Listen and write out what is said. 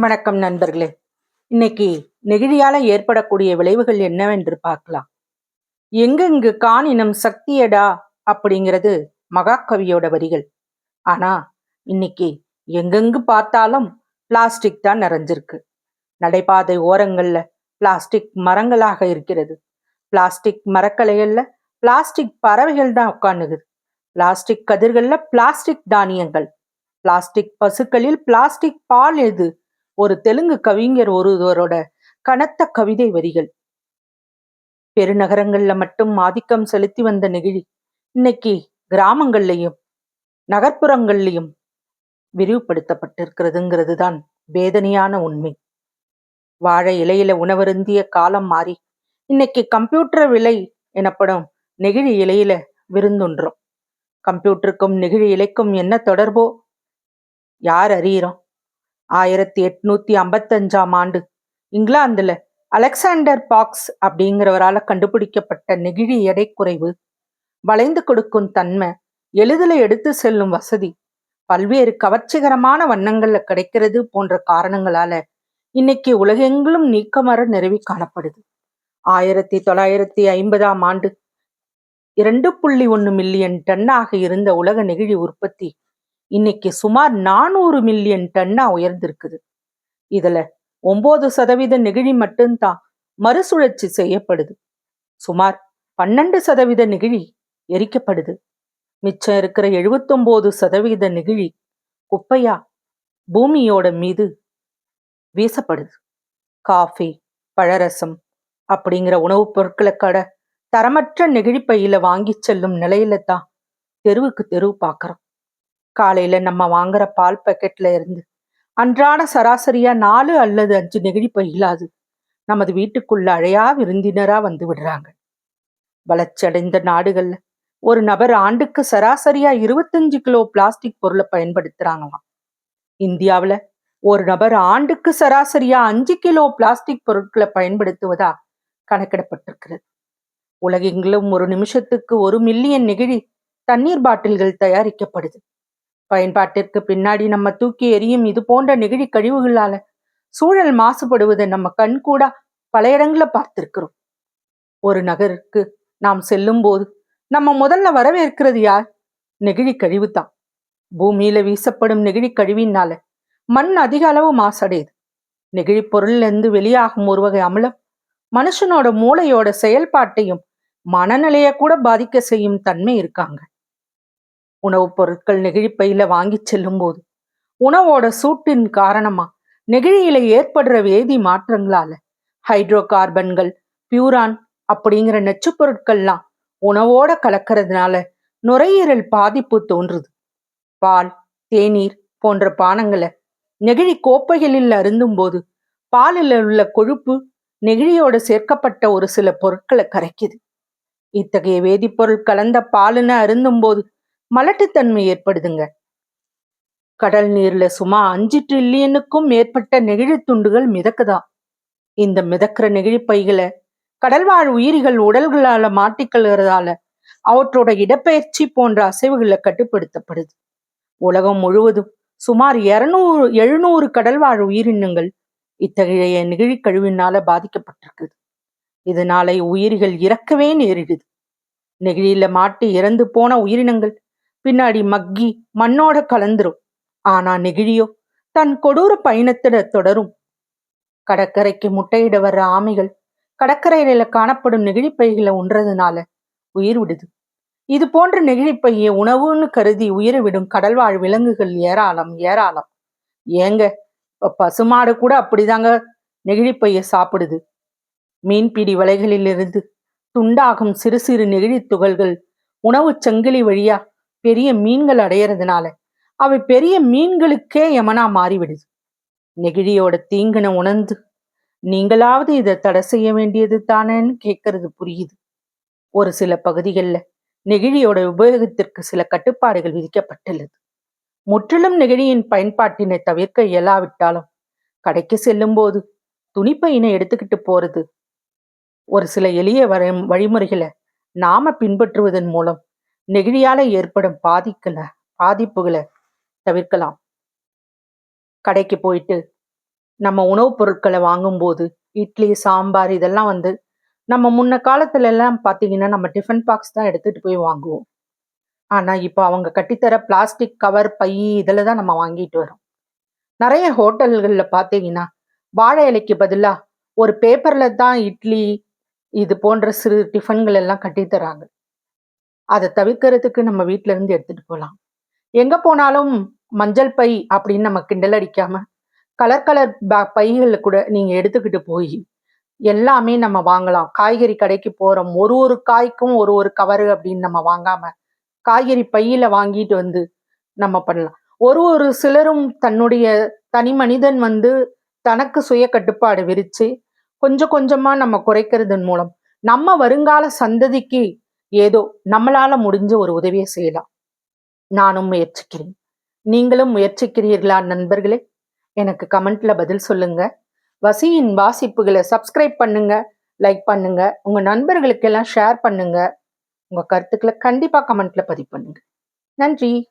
வணக்கம் நண்பர்களே. இன்னைக்கு நெகிழியால ஏற்படக்கூடிய விளைவுகள் என்னவென்று பார்க்கலாம். எங்கெங்கு காணினம் சக்தியடா அப்படிங்கிறது மகாகவியோட வரிகள். ஆனா இன்னைக்கு எங்கெங்கு பார்த்தாலும் பிளாஸ்டிக் தான் நிறைஞ்சிருக்கு. நடைபாதை ஓரங்கள்ல பிளாஸ்டிக் மரங்களாக இருக்கிறது. பிளாஸ்டிக் மரக்கலைகள்ல பிளாஸ்டிக் பறவைகள் தான் உட்காந்துக்குது பிளாஸ்டிக் கதிர்கள்ல பிளாஸ்டிக் தானியங்கள். பிளாஸ்டிக் பசுக்களில் பிளாஸ்டிக் பால் எது? ஒரு தெலுங்கு கவிஞர் ஒருவரோட கனத்த கவிதை வரிகள். பெருநகரங்கள்ல மட்டும் ஆதிக்கம் செலுத்தி வந்த நெகிழி இன்னைக்கு கிராமங்கள்லையும் நகர்ப்புறங்கள்லையும் விரிவுபடுத்தப்பட்டிருக்கிறதுங்கிறது தான் வேதனையான உண்மை. வாழை இலையில உணவருந்திய காலம் மாறி இன்னைக்கு கம்ப்யூட்டர் விலை எனப்படும் நெகிழி இலையில விருந்துன்றோம். கம்ப்யூட்டருக்கும் நெகிழி இலைக்கும் என்ன தொடர்போ? யார் அறியிறோம்? ஆயிரத்தி எட்நூத்தி ஐம்பத்தஞ்சாம் ஆண்டு. இங்கிலாந்துல அலெக்சாண்டர் பாக்ஸ் அப்படிங்கிறவரால கண்டுபிடிக்கப்பட்ட நெகிழி எடை குறைவு வளைந்து கொடுக்கும் தன்மை எளிதில் எடுத்து செல்லும் வசதி பல்வேறு கவர்ச்சிகரமான வண்ணங்கள்ல கிடைக்கிறது போன்ற காரணங்களால இன்னைக்கு உலகெங்கிலும் நீக்கமர நிறுவி காணப்படுது. ஆயிரத்தி தொள்ளாயிரத்தி ஐம்பதாம் ஆண்டு இரண்டு புள்ளி ஒன்று மில்லியன் டன்னாக இருந்த உலக நெகிழி உற்பத்தி இன்னைக்கு சுமார் நானூறு மில்லியன் டன்னா உயர்ந்திருக்குது. இதுல ஒன்பது சதவீத நெகிழி மட்டும்தான் மறுசுழற்சி செய்யப்படுது. சுமார் பன்னெண்டு சதவீத நெகிழி எரிக்கப்படுது. மிச்சம் இருக்கிற எழுபத்தொம்போது சதவீத நெகிழி குப்பையா பூமியோட மீது வீசப்படுது. காஃபி பழரசம் அப்படிங்கிற உணவுப் பொருட்களை கடை தரமற்ற நெகிழி பையில வாங்கி செல்லும் நிலையில தான் தெருவுக்கு தெருவு பார்க்குறோம் காலையில நம்ம வாங்குற பால் பாக்கெட்ல இருந்து. அன்றாட சராசரியா நாலு அல்லது அஞ்சு நெகிழி பயிலாது. நமது வீட்டுக்குள்ள அழையா விருந்தினரா வந்து விடுறாங்க. வளர்ச்சியடைந்த நாடுகள்ல ஒரு நபர் ஆண்டுக்கு சராசரியா இருபத்தஞ்சு கிலோ பிளாஸ்டிக் பொருளை பயன்படுத்துறாங்களாம். இந்தியாவுல ஒரு நபர் ஆண்டுக்கு சராசரியா அஞ்சு கிலோ பிளாஸ்டிக் பொருட்களை பயன்படுத்துவதா கணக்கிடப்பட்டிருக்கிறது. உலகெங்கிலும் ஒரு நிமிஷத்துக்கு ஒரு மில்லியன் நெகிழி தண்ணீர் பாட்டில்கள் தயாரிக்கப்படுது. பயன்பாட்டிற்கு பின்னாடி நம்ம தூக்கி எறியும் இது போன்ற நெகிழி கழிவுகளால சூழல் மாசுபடுவதை நம்ம கண் கூட பல இடங்கள பார்த்திருக்கிறோம். ஒரு நகருக்கு நாம் செல்லும் போது நம்ம முதல்ல வரவேற்கிறது யார்? நெகிழி கழிவு தான் பூமியில வீசப்படும் நெகிழி கழிவினால மண் அதிக அளவு மாசடையுது. நெகிழி பொருள்ல இருந்து வெளியாகும் ஒரு வகை அமிலம் மனுஷனோட மூளையோட செயல்பாட்டையும் மனநிலைய கூட பாதிக்க செய்யும் தன்மை இருக்காங்க. உணவுப் பொருட்கள் நெகிழிப்பையில வாங்கி செல்லும் போது உணவோட சூட்டின் காரணமா நெகிழியில ஏற்படுற வேதி மாற்றங்களால ஹைட்ரோ கார்பன்கள் பியூரான் அப்படிங்கிற நச்சு பொருட்கள்லாம் உணவோட கலக்கிறதுனால நுரையீரல் பாதிப்பு தோன்றுது. பால் தேநீர் போன்ற பானங்களை நெகிழி கோப்பைகளில் அருந்தும் போது பாலில் உள்ள கொழுப்பு நெகிழியோட சேர்க்கப்பட்ட ஒரு சில பொருட்களை கரைக்குது. இத்தகைய வேதிப்பொருள் கலந்த பாலுன்னு அருந்தும் போது மலட்டுத்தன்மை ஏற்படுதுங்க. கடல் நீர்ல சுமார் அஞ்சு ட்ரில்லியனுக்கும் மேற்பட்ட நெகிழி துண்டுகள் மிதக்குதாம் இந்த மிதக்கிற நெகிழி பைகளை கடல்வாழ் உயிரிகள் உடல்களால மாட்டிக்கொள்கிறதால அவற்றோட இடப்பெயர்ச்சி போன்ற அசைவுகளை கட்டுப்படுத்தப்படுது. உலகம் முழுவதும் சுமார் இருநூறு எழுநூறு கடல்வாழ் உயிரினங்கள் இத்தகைய நெகிழி கழிவினால பாதிக்கப்பட்டிருக்குது. இதனால உயிரிகள் இறக்கவே நேரிடுது. நெகிழியில மாட்டி இறந்து போன உயிரினங்கள் பின்னாடி மக்கி மண்ணோட கலந்துரும். ஆனா நெகிழியோ தன் கொடூர பயணத்திட தொடரும். கடற்கரைக்கு முட்டையிட வர்ற ஆமைகள் கடற்கரையில காணப்படும் நெகிழிப்பைகளை உண்றதுனால உயிர் விடுது. இது போன்ற நெகிழிப்பையை உணவுன்னு கருதி உயிரை விடும் கடல்வாழ் விலங்குகள் ஏராளம் ஏராளம். ஏங்க பசுமாடு கூட அப்படிதாங்க நெகிழிப்பையை சாப்பிடுது. மீன்பிடி வலைகளிலிருந்து துண்டாகும் சிறு சிறு நெகிழி துகள்கள் உணவுச் சங்கிலி வழியா பெரிய மீன்கள் அடையறதுனால அவை பெரிய மீன்களுக்கே யமனா மாறிவிடுது. நெகிழியோட தீங்கனை உணர்ந்து நீங்களாவது இதை தடை செய்ய வேண்டியது தானேன்னு கேட்கறது புரியுது. ஒரு சில பகுதிகளில் நெகிழியோட உபயோகத்திற்கு சில கட்டுப்பாடுகள் விதிக்கப்பட்டுள்ளது. முற்றிலும் நெகிழியின் பயன்பாட்டினை தவிர்க்க இயலாவிட்டாலும் கடைக்கு செல்லும் போது துணிப்பையினை எடுத்துக்கிட்டு போறது ஒரு சில எளிய வர வழிமுறைகளை நாம பின்பற்றுவதன் மூலம் நெகிழியால ஏற்படும் பாதிக்கல பாதிப்புகளை தவிர்க்கலாம் கடைக்கு போயிட்டு நம்ம உணவுப் பொருட்களை வாங்கும்போது, இட்லி, சாம்பார் இதெல்லாம் வந்து நம்ம முன்ன காலத்துல எல்லாம் பார்த்தீங்கன்னா, நம்ம டிஃபன் பாக்ஸ் தான் எடுத்துட்டு போய் வாங்குவோம். ஆனா, இப்போ அவங்க கட்டித்தர பிளாஸ்டிக் கவர், பை இதில் தான் நம்ம வாங்கிட்டு வரோம். நிறைய ஹோட்டல்களில் பார்த்தீங்கன்னா, வாழை இலைக்கு பதிலாக ஒரு பேப்பரில் தான் இட்லி, இது போன்ற சிறு டிஃபன்கள் எல்லாம் கட்டித்தராங்க அதை தவிர்க்கிறதுக்கு நம்ம வீட்டில இருந்து எடுத்துட்டு போகலாம் எங்க போனாலும் மஞ்சள் பை அப்படின்னு நம்ம கிண்டல் அடிக்காம, கலர் கலர் ப பைகளில் கூட நீங்க எடுத்துக்கிட்டு போய் எல்லாமே நம்ம வாங்கலாம். காய்கறி கடைக்கு போறோம். ஒரு ஒரு காய்க்கும் ஒரு ஒரு கவரு அப்படின்னு நம்ம வாங்காம, காய்கறி பையில வாங்கிட்டு வந்து நம்ம பண்ணலாம். ஒரு ஒரு சிலரும் தன்னுடைய தனி மனிதன் வந்து தனக்கு சுய கட்டுப்பாடு விரிச்சு, கொஞ்சம் கொஞ்சமா நம்ம குறைக்கிறதன் மூலம், நம்ம வருங்கால சந்ததிக்கு ஏதோ நம்மளால முடிஞ்ச ஒரு உதவியை செய்யலாம். நானும் முயற்சிக்கிறேன். நீங்களும் முயற்சிக்கிறீர்களா நண்பர்களே? எனக்கு கமெண்ட்ல பதில் சொல்லுங்க. வசியின் வாசிப்புகளை சப்ஸ்கிரைப் பண்ணுங்க, லைக் பண்ணுங்க. உங்க நண்பர்களுக்கெல்லாம் ஷேர் பண்ணுங்க. உங்க கருத்துக்களை கண்டிப்பா கமெண்ட்ல பதிவு பண்ணுங்க. நன்றி.